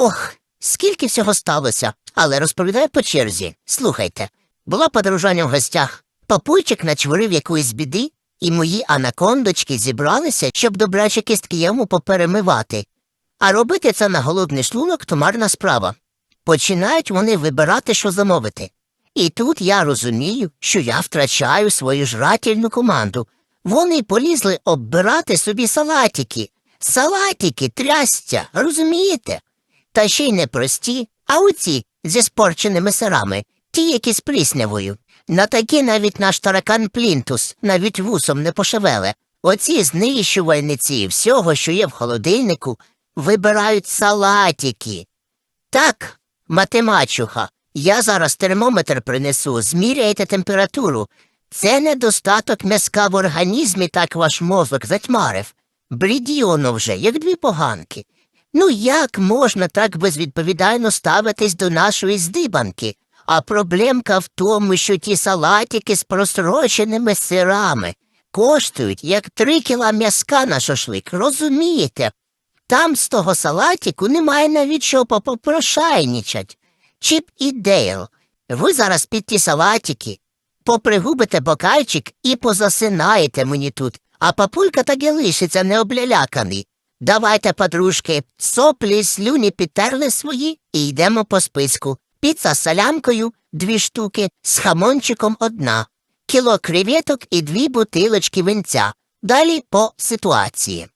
Ох, скільки всього сталося, але розповідаю по черзі. Слухайте, була подорожання в гостях. Папуйчик начворив якоїсь біди, і мої анакондочки зібралися, щоб добрячі кістки йому поперемивати. А робити це на голодний шлунок то марна справа. Починають вони вибирати, що замовити. І тут я розумію, що я втрачаю свою жрательну команду. Вони полізли оббирати собі салатики. Салатики, трястя, розумієте? Та ще й не прості, а оці зі спорченими сирами, ті, які з пліснявою. На такі навіть наш таракан Плінтус навіть вусом не пошевеле. Оці знищувальниці всього, що є в холодильнику, вибирають салатики. Так, матемачуха, я зараз термометр принесу, зміряєте температуру. Це недостаток м'язка в організмі, так ваш мозок затьмарив. Брідіоно вже, як дві поганки. Ну як можна так безвідповідально ставитись до нашої здибанки? А проблемка в тому, що ті салатики з просроченими сирами коштують як три кіла м'язка на шашлик, розумієте? Там з того салатику немає навіть що попрошайнічать. Чіп і Дейл, ви зараз під ті салатики попригубите бокальчик і позасинаєте мені тут, а папулька так і лишиться необляляканий. Давайте, подружки, соплі, слюні підтерли свої і йдемо по списку. Піца з салямкою дві штуки, з хамончиком одна, кіло креветок і дві бутилочки винця. Далі по ситуації.